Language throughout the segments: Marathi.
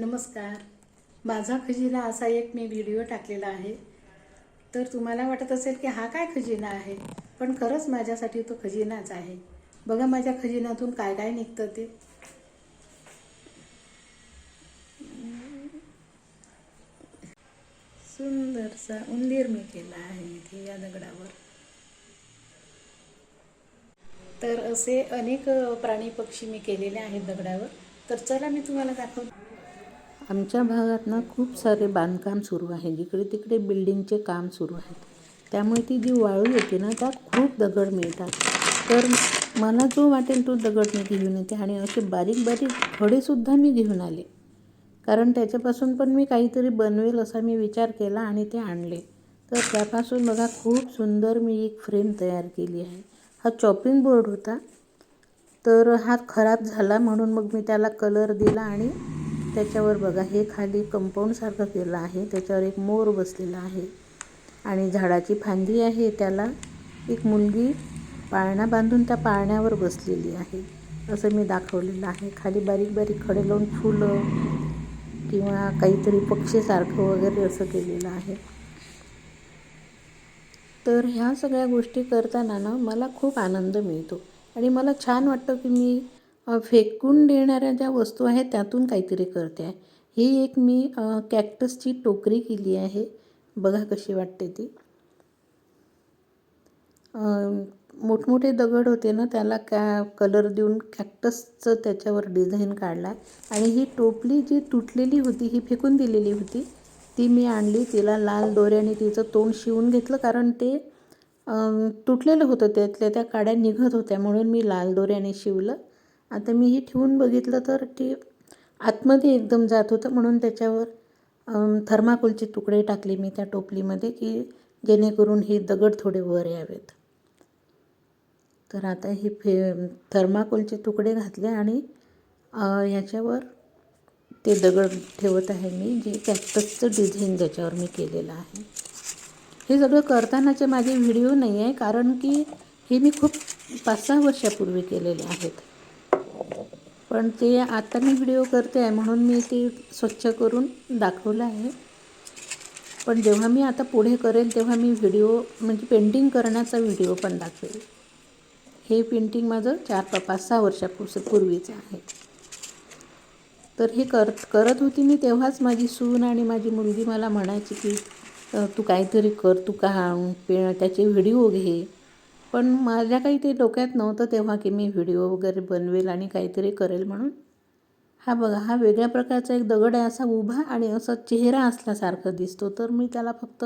नमस्कार. माझा खजिना असा एक मी व्हिडिओ टाकलेला आहे. तर तुम्हाला वाटत असेल की हा काय खजिना आहे? पण खरंच माझ्यासाठी तो खजिनाच आहे. बघा माझ्या खजिन्यातून काय काय निघतं ते. सुंदरसा उंदीर मी केला आहे इथे या दगडावर. तर असे अनेक प्राणी पक्षी मी केलेले आहेत दगडावर. तर चला मी तुम्हाला दाखवते. आमच्या भागात ना खूप सारे बांधकाम सुरू आहे. जिकडे तिकडे बिल्डिंगचे काम सुरू आहे. त्यामुळे ती जी वाळू येते ना त्यात खूप दगड मिळतात. तर मला जो वाटेल तो दगड मी घेऊन येते आणि असे बारीक बारीक खडेसुद्धा मी घेऊन आले. कारण त्याच्यापासून पण मी काहीतरी बनवेल असा मी विचार केला आणि ते आणले. तर त्यापासून बघा खूप सुंदर मी एक फ्रेम तयार केली आहे. हा चॉपिंग बोर्ड होता. तर हा खराब झाला म्हणून मग मी त्याला कलर दिला आणि त्याच्यावर बघा हे खाली कंपाऊंडसारखं केलं आहे. त्याच्यावर एक मोर बसलेला आहे. आणि झाडाची फांदी आहे. त्याला एक मुलगी पाळणा बांधून त्या पाळण्यावर बसलेली आहे. असं मी दाखवलेलं आहे. खाली बारीक बारीक खडे लावून फुलं किंवा काहीतरी पक्षीसारखं वगैरे असं केलेलं आहे. तर ह्या सगळ्या गोष्टी करताना ना मला खूप आनंद मिळतो. आणि मला छान वाटतं की मी फेकून देणाऱ्या ज्या वस्तू आहेत त्यातून काहीतरी करते आहे. ही एक मी कॅक्टसची टोकरी केली आहे. बघा कशी वाटते ती. मोठमोठे दगड होते ना त्याला कॅ कलर देऊन कॅक्टसचं त्याच्यावर डिझाईन काढला आणि ही टोपली जी तुटलेली होती ही फेकून दिलेली होती ती मी आणली. तिला लाल दोऱ्याने तिचं तोंड शिवून घेतलं कारण ते तुटलेलं होतं. त्यातल्या त्या काड्या निघत होत्या म्हणून मी लाल दोऱ्याने शिवलं. आता मी हे ठेवून बघितलं तर ते आतमध्ये एकदम जात होतं. म्हणून त्याच्यावर थर्माकोलचे तुकडे टाकले मी त्या टोपलीमध्ये की जेणेकरून हे दगड थोडे वर यावेत. तर आता हे फे थर्माकोलचे तुकडे घातले आणि ह्याच्यावर ते दगड ठेवत आहे मी जे कॅक्टसचं डिझाईन त्याच्यावर मी केलेलं आहे. हे सगळं करतानाचे माझे व्हिडिओ नाही आहे कारण की हे मी खूप पाच सहा वर्षापूर्वी केलेले आहेत. पण ते आता मी व्हिडिओ करते आहे म्हणून मी ते स्वच्छ करून दाखवलं आहे. पण जेव्हा मी आता पुढे करेल तेव्हा मी व्हिडिओ म्हणजे पेंटिंग करण्याचा व्हिडिओ पण दाखवेल. हे पेंटिंग माझं चार पा पाच सहा वर्षापूर्वी पूर्वीचं आहे. तर हे कर करत होती मी तेव्हाच माझी सून आणि माझी मुलगी मला म्हणायची की तू काहीतरी कर तू का पे त्याचे व्हिडिओ घे. पण माझ्या काही ते डोक्यात नव्हतं तेव्हा की मी व्हिडिओ वगैरे बनवेल आणि काहीतरी करेल म्हणून. हा बघा हा वेगळ्या प्रकारचा एक दगड आहे असा उभा आणि असा चेहरा असल्यासारखा दिसतो. तर मी त्याला फक्त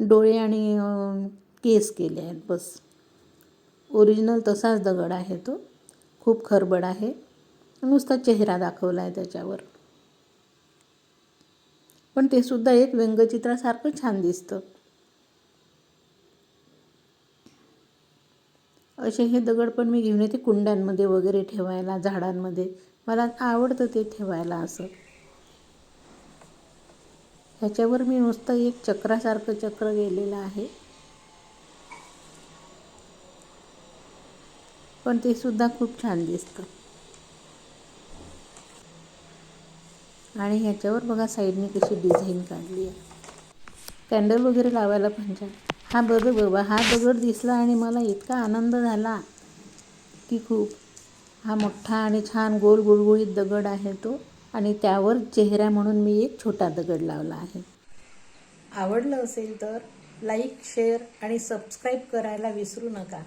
डोळे आणि केस केले आहेत बस. ओरिजिनल तसाच दगड आहे तो. खूप खरबड आहे. नुसता चेहरा दाखवला आहे त्याच्यावर. पण ते सुद्धा एक व्यंगचित्रासारखं छान दिसतं. असे हे दगड पण मी घेऊन येते कुंड्यांमध्ये वगैरे ठेवायला झाडांमध्ये. मला आवडतं ते ठेवायला असं. ह्याच्यावर मी नुसतं एक चक्रासारखं चक्र गेलेलं आहे. पण ते सुद्धा खूप छान दिसतं. आणि ह्याच्यावर बघा साईडने कशी डिझाईन काढली आहे. कॅन्डल वगैरे लावायला पण छान. हा बघ बाबा हा दगड दिसला आणि मला इतका आनंद झाला की खूप. हा मोठा आणि छान गोल गुळगुळीत दगड आहे तो आणि त्यावर चेहरा म्हणून मी एक छोटा दगड लावला आहे. आवडलं असेल तर लाईक शेअर आणि सबस्क्राईब करायला विसरू नका.